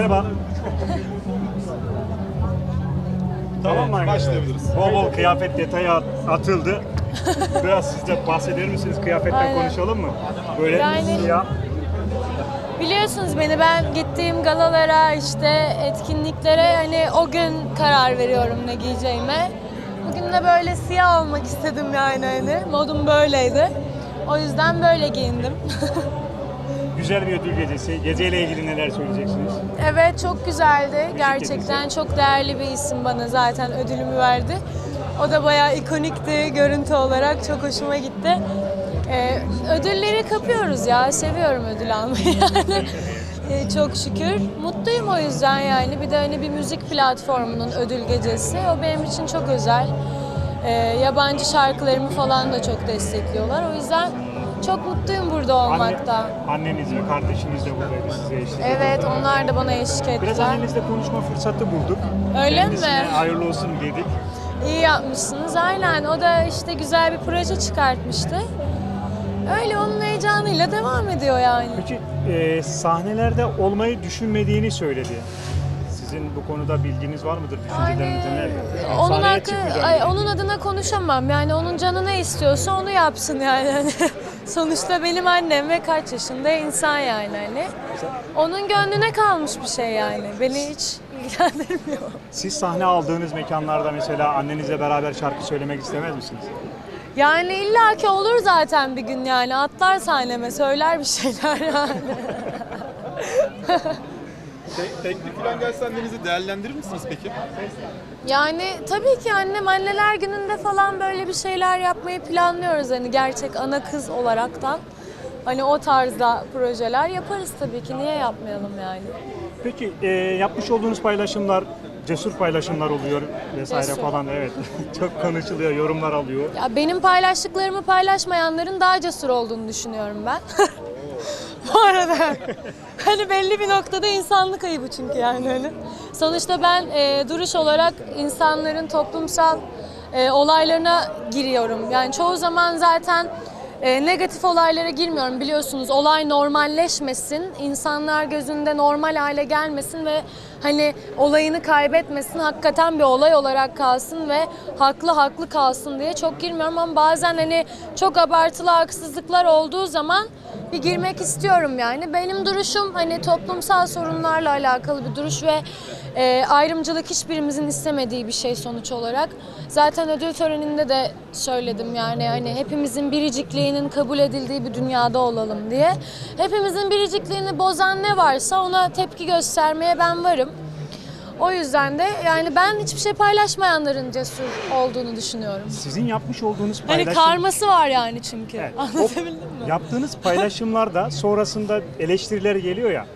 Merhaba. Tamam, Evet, başlayabiliriz. Bol bol kıyafet detayı at- atıldı. Biraz siz de bahseder misiniz? Kıyafetten Aynen. konuşalım mı? Böyle Yani- siyah. Biliyorsunuz beni ben gittiğim galalara işte etkinliklere hani o gün karar veriyorum ne giyeceğime. Bugün de böyle siyah olmak istedim yani hani modum böyleydi. O yüzden böyle giyindim. Güzel bir ödül gecesi. Geceyle ilgili neler söyleyeceksiniz? evet çok güzeldi. Gerçekten çok değerli bir isim bana zaten ödülümü verdi. O da bayağı ikonikti görüntü olarak çok hoşuma gitti. Ee, ödülleri kapıyoruz ya. Seviyorum ödül almayı yani. Ee, çok şükür. Mutluyum o yüzden yani. Bir de hani bir müzik platformunun ödül gecesi. O benim için çok özel. Ee, yabancı şarkılarımı falan da çok destekliyorlar. O yüzden çok mutluyum burada olmakta. anneniz ve kardeşiniz de buradaydı size eşlik Evet, ediyorlar. onlar da bana eşlik Biraz ettiler. annenizle konuşma fırsatı bulduk. Öyle mi? Kendisine hayırlı olsun dedik. İyi yapmışsınız. Aynen. O da işte güzel bir proje çıkartmıştı. Öyle onun heyecanıyla devam ediyor yani. Peki e, sahnelerde olmayı düşünmediğini söyledi. Sizin bu konuda bilginiz var mıdır? Düşünceleriniz Yani, onun hakkı, ay, onun adına konuşamam. Yani onun canı ne istiyorsa onu yapsın yani. Hani Sonuçta benim annem ve kaç yaşında insan yani hani. Onun gönlüne kalmış bir şey yani. Beni hiç ilgilendirmiyor. Siz sahne aldığınız mekanlarda mesela annenizle beraber şarkı söylemek istemez misiniz? Yani illaki olur zaten bir gün yani. Atlar sahneme söyler bir şeyler yani. Te- teklif falan gelse annenizi değerlendirir misiniz peki? Yani tabii ki annem anneler gününde falan böyle bir şeyler yapmayı planlıyoruz hani gerçek ana kız olaraktan. Hani o tarzda projeler yaparız tabii ki. Niye yapmayalım yani? Peki e, yapmış olduğunuz paylaşımlar cesur paylaşımlar oluyor vesaire Cesur. falan evet. Çok konuşuluyor, yorumlar alıyor. Ya benim paylaştıklarımı paylaşmayanların daha cesur olduğunu düşünüyorum ben. Bu arada hani belli bir noktada insanlık ayıbı çünkü yani hani. Sonuçta ben e, duruş olarak insanların toplumsal e, olaylarına giriyorum. Yani çoğu zaman zaten e, negatif olaylara girmiyorum biliyorsunuz. Olay normalleşmesin, insanlar gözünde normal hale gelmesin ve hani olayını kaybetmesin, hakikaten bir olay olarak kalsın ve haklı haklı kalsın diye çok girmiyorum ama bazen hani çok abartılı haksızlıklar olduğu zaman bir girmek istiyorum yani. Benim duruşum hani toplumsal sorunlarla alakalı bir duruş ve e, ayrımcılık hiçbirimizin istemediği bir şey sonuç olarak. Zaten ödül töreninde de söyledim yani hani hepimizin biricikliğinin kabul edildiği bir dünyada olalım diye. Hepimizin biricikliğini bozan ne varsa ona tepki göstermeye ben varım. O yüzden de yani ben hiçbir şey paylaşmayanların cesur olduğunu düşünüyorum. Sizin yapmış olduğunuz Hani paylaşım... karması var yani çünkü. Evet, o Anlatabildim mi? Yaptığınız paylaşımlarda sonrasında eleştiriler geliyor ya.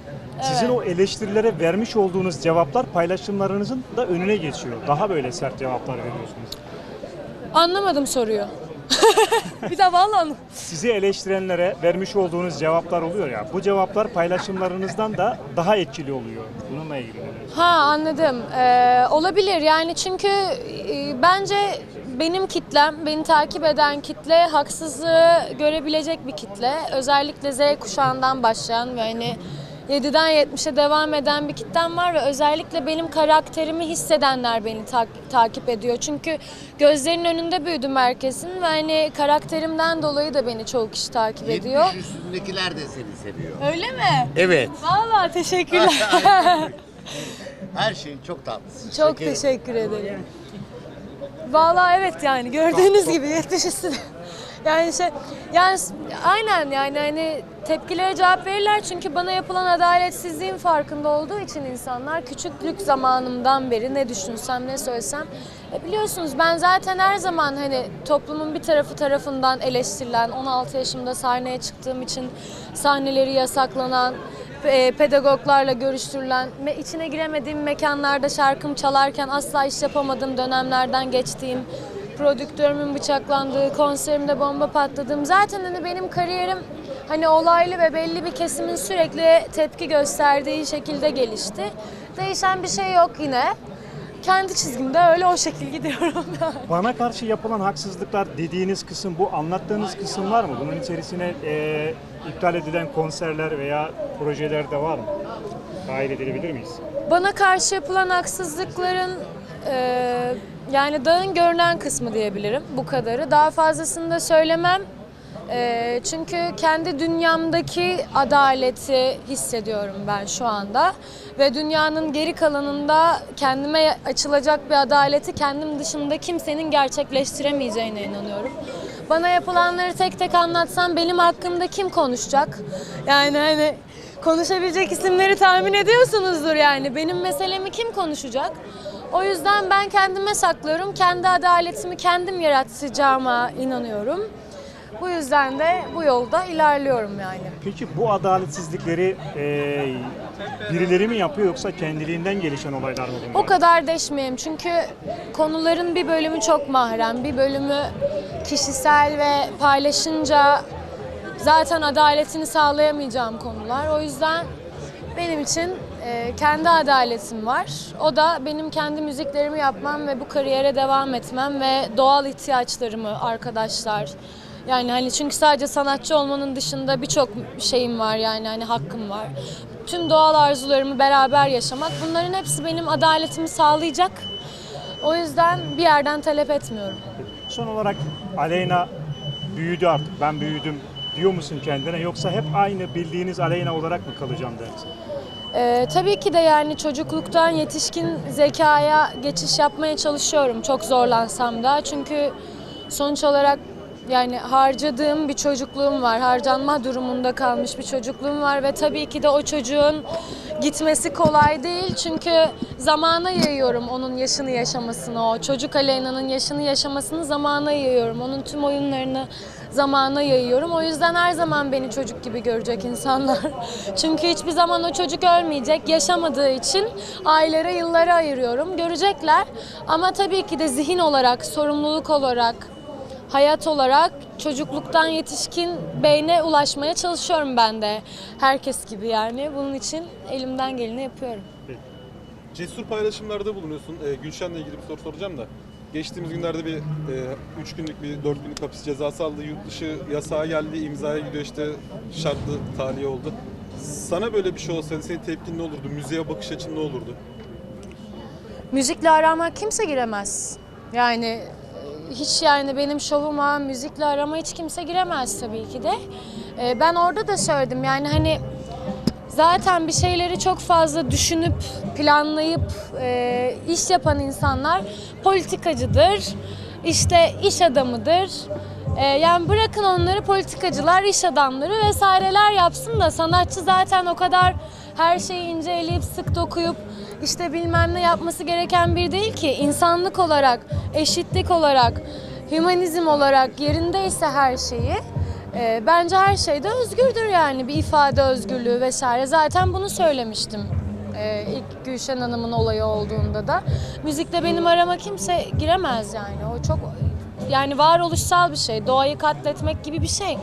Sizin o eleştirilere vermiş olduğunuz cevaplar paylaşımlarınızın da önüne geçiyor. Daha böyle sert cevaplar veriyorsunuz. Anlamadım soruyu. bir daha vallahi anlamadım. Sizi eleştirenlere vermiş olduğunuz cevaplar oluyor ya. Bu cevaplar paylaşımlarınızdan da daha etkili oluyor. Bununla ilgili. Ha anladım. Ee, olabilir yani çünkü e, bence benim kitlem, beni takip eden kitle haksızlığı görebilecek bir kitle. Özellikle Z kuşağından başlayan ve hani 7'den 70'e devam eden bir kitlem var ve özellikle benim karakterimi hissedenler beni ta- takip ediyor. Çünkü gözlerinin önünde büyüdüm herkesin ve hani karakterimden dolayı da beni çoğu kişi takip ediyor. 70 üstündekiler de seni seviyor. Öyle mi? Evet. Vallahi teşekkürler. Her şeyin çok tatlısın. Çok Şekerim. teşekkür ederim. Vallahi evet yani gördüğünüz gibi 70 üstü. Yani şey yani aynen yani hani tepkilere cevap verirler çünkü bana yapılan adaletsizliğin farkında olduğu için insanlar küçüklük zamanımdan beri ne düşünsem ne söylesem e biliyorsunuz ben zaten her zaman hani toplumun bir tarafı tarafından eleştirilen 16 yaşımda sahneye çıktığım için sahneleri yasaklanan e, pedagoglarla görüştürülen ve içine giremediğim mekanlarda şarkım çalarken asla iş yapamadığım dönemlerden geçtiğim prodüktörümün bıçaklandığı, konserimde bomba patladığım zaten hani benim kariyerim hani olaylı ve belli bir kesimin sürekli tepki gösterdiği şekilde gelişti. Değişen bir şey yok yine. Kendi çizgimde öyle o şekil gidiyorum. Bana karşı yapılan haksızlıklar dediğiniz kısım bu anlattığınız kısım var mı? Bunun içerisine e, iptal edilen konserler veya projeler de var mı? dahil edilebilir miyiz? Bana karşı yapılan haksızlıkların e, yani dağın görünen kısmı diyebilirim bu kadarı. Daha fazlasını da söylemem. E, çünkü kendi dünyamdaki adaleti hissediyorum ben şu anda. Ve dünyanın geri kalanında kendime açılacak bir adaleti kendim dışında kimsenin gerçekleştiremeyeceğine inanıyorum. Bana yapılanları tek tek anlatsam benim hakkımda kim konuşacak? Yani hani konuşabilecek isimleri tahmin ediyorsunuzdur yani. Benim meselemi kim konuşacak? O yüzden ben kendime saklıyorum. Kendi adaletimi kendim yaratacağıma inanıyorum. Bu yüzden de bu yolda ilerliyorum yani. Peki bu adaletsizlikleri e, birileri mi yapıyor yoksa kendiliğinden gelişen olaylar mı bunlar? O kadar deşmeyeyim çünkü konuların bir bölümü çok mahrem, bir bölümü kişisel ve paylaşınca zaten adaletini sağlayamayacağım konular. O yüzden benim için e, kendi adaletim var. O da benim kendi müziklerimi yapmam ve bu kariyere devam etmem ve doğal ihtiyaçlarımı arkadaşlar. Yani hani çünkü sadece sanatçı olmanın dışında birçok şeyim var yani hani hakkım var. Tüm doğal arzularımı beraber yaşamak bunların hepsi benim adaletimi sağlayacak. O yüzden bir yerden talep etmiyorum. Son olarak Aleyna büyüdü artık ben büyüdüm diyor musun kendine yoksa hep aynı bildiğiniz Aleyna olarak mı kalacağım dersin? Ee, tabii ki de yani çocukluktan yetişkin zekaya geçiş yapmaya çalışıyorum çok zorlansam da. Çünkü sonuç olarak yani harcadığım bir çocukluğum var. Harcanma durumunda kalmış bir çocukluğum var ve tabii ki de o çocuğun gitmesi kolay değil. Çünkü zamana yayıyorum onun yaşını yaşamasını, o çocuk Aleyna'nın yaşını yaşamasını zamana yayıyorum. Onun tüm oyunlarını zamana yayıyorum. O yüzden her zaman beni çocuk gibi görecek insanlar. Çünkü hiçbir zaman o çocuk ölmeyecek. Yaşamadığı için aylara, yıllara ayırıyorum. Görecekler. Ama tabii ki de zihin olarak, sorumluluk olarak, hayat olarak çocukluktan yetişkin beyne ulaşmaya çalışıyorum ben de. Herkes gibi yani. Bunun için elimden geleni yapıyorum. Cesur paylaşımlarda bulunuyorsun. Ee, Gülşen'le ilgili bir soru soracağım da. Geçtiğimiz günlerde bir 3 günlük bir 4 günlük hapis cezası aldı. Yurt dışı yasağa geldi, imzaya gidiyor işte şartlı tahliye oldu. Sana böyle bir şey olsaydı senin tepkin ne olurdu? Müziğe bakış açın ne olurdu? Müzikle arama kimse giremez. Yani e, hiç yani benim şovuma müzikle arama hiç kimse giremez tabii ki de. E, Ben orada da söyledim yani hani zaten bir şeyleri çok fazla düşünüp planlayıp e, iş yapan insanlar politikacıdır, işte iş adamıdır. E, yani bırakın onları politikacılar, iş adamları vesaireler yapsın da sanatçı zaten o kadar her şeyi ince eleyip sık dokuyup işte bilmem ne yapması gereken bir değil ki. insanlık olarak, eşitlik olarak, hümanizm olarak yerindeyse her şeyi e, bence her şeyde özgürdür yani bir ifade özgürlüğü vesaire. Zaten bunu söylemiştim e, ilk Gülşen Hanım'ın olayı olduğunda da. Müzikte benim arama kimse giremez yani. O çok yani varoluşsal bir şey. Doğayı katletmek gibi bir şey.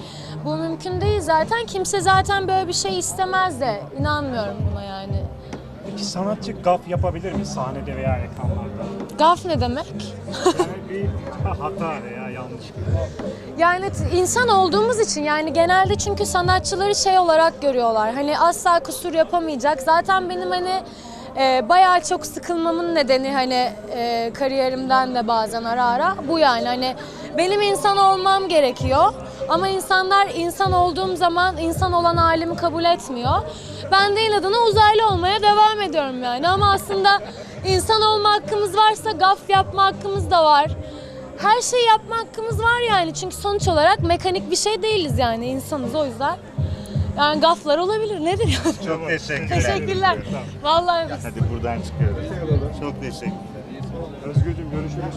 Bu mümkün değil zaten. Kimse zaten böyle bir şey istemez de. İnanmıyorum buna yani. Peki sanatçı gaf yapabilir mi sahnede veya ekranlarda? Gaf ne demek? Yani bir hata veya yanlış Yani t- insan olduğumuz için yani genelde çünkü sanatçıları şey olarak görüyorlar. Hani asla kusur yapamayacak. Zaten benim hani e, bayağı çok sıkılmamın nedeni hani e, kariyerimden de bazen ara ara bu yani hani benim insan olmam gerekiyor. Ama insanlar insan olduğum zaman insan olan halimi kabul etmiyor. Ben de inadına uzaylı olmaya devam ediyorum yani. Ama aslında insan olma hakkımız varsa gaf yapma hakkımız da var. Her şeyi yapma hakkımız var yani. Çünkü sonuç olarak mekanik bir şey değiliz yani. insanız o yüzden. Yani gaflar olabilir. Nedir yani? Çok teşekkürler. Teşekkürler. Vallahi biz. Hadi buradan çıkıyoruz. Çok teşekkürler. Özgürcüğüm görüşürüz.